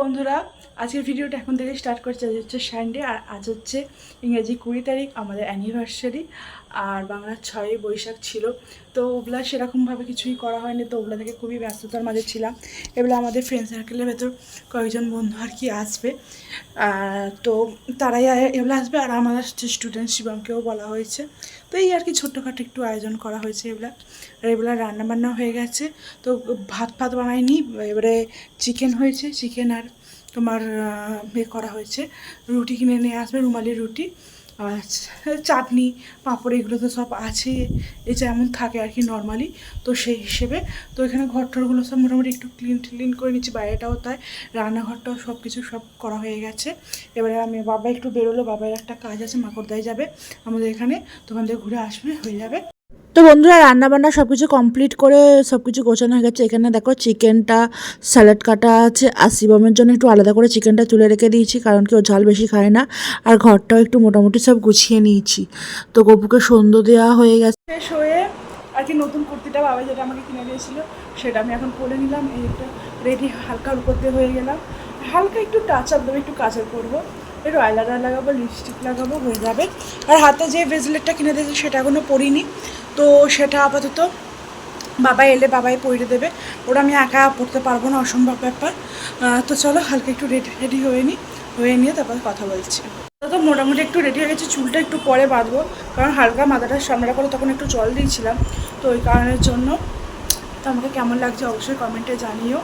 বন্ধুরা, আজকের ভিডিওটা এখন থেকে স্টার্ট করছে। আজ হচ্ছে সানডে আর আজ হচ্ছে ইংরেজি কুড়ি তারিখ, আমাদের অ্যানিভার্সারি আর বাংলার ছয় বৈশাখ ছিল। তো ওগুলা সেরকমভাবে কিছুই করা হয়নি, তো ওগুলা থেকে খুবই ব্যস্ততার মাঝে ছিলাম। এগুলো আমাদের ফ্রেন্ড সার্কেলের ভেতর কয়েকজন বন্ধু আর কি আসবে। তো তারাই এগুলো আসবে আর আমার স্টুডেন্ট শিবমকেও বলা হয়েছে। তো এই আর কি ছোট্টখাটো একটু আয়োজন করা হয়েছে এগুলা। আর এগুলো রান্নাবান্না হয়ে গেছে। তো ভাত ফাত বানাইনি, এবারে চিকেন হয়েছে চিকেন আর তোমার এ করা হয়েছে। রুটি কিনে নিয়ে আসবে রুমালি রুটি। আর চাটনি, পাঁপড়, এগুলো তো সব আছে, এই যেমন থাকে আর কি নর্মালি তো সেই হিসেবে, তো এখানে ঘর টরগুলো সব মোটামুটি একটু ক্লিন ক্লিন করে নিচ্ছি, বাইরেটাও তাই, রান্নাঘরটাও সব কিছু সব করা হয়ে গেছে, এবারে আমি বাবা একটু বেরোলো, বাবার একটা কাজ আছে, মাকড়দায় যাবে, আমাদের এখানে তো ওখান ঘুরে আসবে, হয়ে যাবে। তো বন্ধুরা রান্না বান্না সব কিছু কমপ্লিট করে সব কিছু গোছানো হয়ে গেছে। এখানে দেখো চিকেনটা স্যালাড কাটা আছে, আর শিবমের জন্য একটু আলাদা করে চিকেনটা তুলে রেখে দিয়েছি, কারণ কি ও ঝাল বেশি খায় না। আর ঘরটাও একটু মোটামুটি সব গুছিয়ে নিয়েছি। তো গপুকে সন্ধ্যে দেওয়া হয়ে গেছে। শেষ হয়ে আর কি নতুন কুর্তিটা বাবা যেটা আমাকে কিনে দিয়েছিল, সেটা আমি এখন পরে নিলাম। এই একটা রেডি হালকা করতে হয়ে গেলাম। হালকা একটু টাচ আপ দেবো, একটু কাজের করব। একটু আইলাইনার লাগাবো লিপস্টিক লাগাবো, হয়ে যাবে। আর হাতে যে ব্রেসলেটটা কিনে দিয়েছে, সেটা এখনও পরিনি। তো সেটা আপাতত বাবা এলে বাবাই পরিয়ে দেবে। ওটা আমি একা পড়তে পারব না, অসম্ভব ব্যাপার। তো চলো, হালকা একটু রেডি রেডি হয়ে নিই হয়ে নিয়ে তারপর কথা বলছি। তো মোটামুটি একটু রেডি হয়ে গেছে, চুলটা একটু পরে বাঁধবো, কারণ হালকা মাথাটা সামনে করে তখন একটু জল দিয়েছিলাম। তো ওই কারণের জন্য তো আমাকে কেমন লাগছে অবশ্যই কমেন্টে জানিও।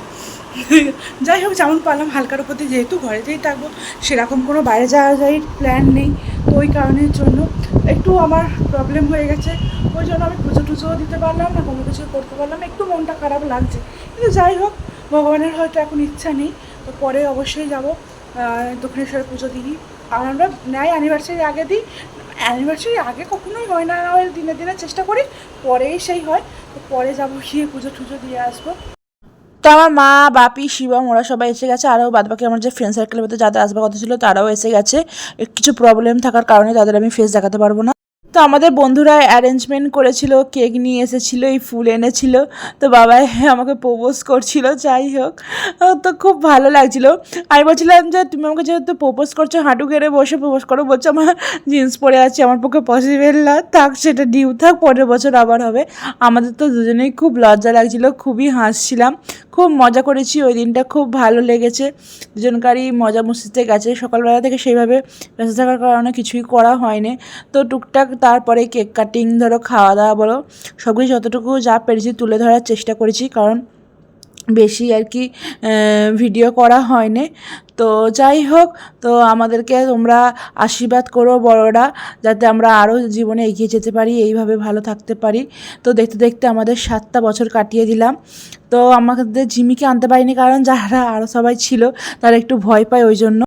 যাই হোক, যেমন পারলাম, হালকার উপর যেহেতু ঘরেতেই থাকব, সেরকম কোনো বাইরে যাওয়া যাই প্ল্যান নেই। তো ওই কারণের জন্য একটু আমার প্রবলেম হয়ে গেছে। ওই জন্য আমি পুজো টুজোও দিতে পারলাম না, কোনো কিছু করতে পারলাম একটু মনটা খারাপ লাগছে। কিন্তু যাই হোক, ভগবানের হয়তো এখন ইচ্ছা নেই। তো পরে অবশ্যই যাব দক্ষিণেশ্বর পুজো দিই আর আমরা ন্যায় অ্যানিভার্সারি আগে দিই। অ্যানিভার্সারি আগে কখনোই হয় না দিনে দিনে চেষ্টা করি, পরেই সেই হয়। তো পরে যাব গিয়ে পুজো টুজো দিয়ে আসব। তো আমার মা, বাপি, শিবম, ওরা সবাই এসে গেছে। আরও বাদবাকি আমার যে ফ্রেন্ড সার্কেলের ভেতরে যাদের আসবার কথা ছিল, তারাও এসে গেছে। কিছু প্রবলেম থাকার কারণে তাদের আমি ফেস দেখাতে পারব না। তো আমাদের বন্ধুরা অ্যারেঞ্জমেন্ট করেছিল কেক নিয়ে এসেছিল, এই ফুল এনেছিল। তো বাবাই আমাকে প্রপোজ করছিল, যাই হোক। তো খুব ভালো লাগছিল। আমি বলছিলাম যে, তুমি আমাকে যেহেতু প্রপোজ করছ, হাঁটু গেড়ে বসে প্রপোজ করো। বলছো আমার জিন্স পরে আছে, আমার পক্ষে পসিবল না। থাক, সেটা ডিউ থাক, পরের বছর আবার হবে। আমাদের তো দুজনেই খুব লজ্জা লাগছিল, খুবই হাসছিলাম। খুব মজা করেছি, ওই দিনটা খুব ভালো লেগেছে। দুজনকারই মজা মস্তিতে গেছে। সকালবেলা থেকে সেইভাবে ব্যস্ত থাকার কারণে কিছুই করা হয়নি। তো টুকটাক তারপরে কেক কাটিং, ধরো খাওয়া দাওয়া বলো সব কিছু যতটুকু যা পেরেছি তুলে ধরার চেষ্টা করেছি। কারণ বেশি আর কি ভিডিও করা হয়নি। তো যাই হোক, তো আমাদেরকে তোমরা আশীর্বাদ করো বড়রা, যাতে আমরা আরও জীবনে এগিয়ে যেতে পারি, এইভাবে ভালো থাকতে পারি। তো দেখতে দেখতে আমাদের সাতটা বছর কাটিয়ে দিলাম। তো আমাদের জিমিকে আনতে পারিনি, কারণ যারা আরও সবাই ছিল, তারা একটু ভয় পায় ওই জন্য।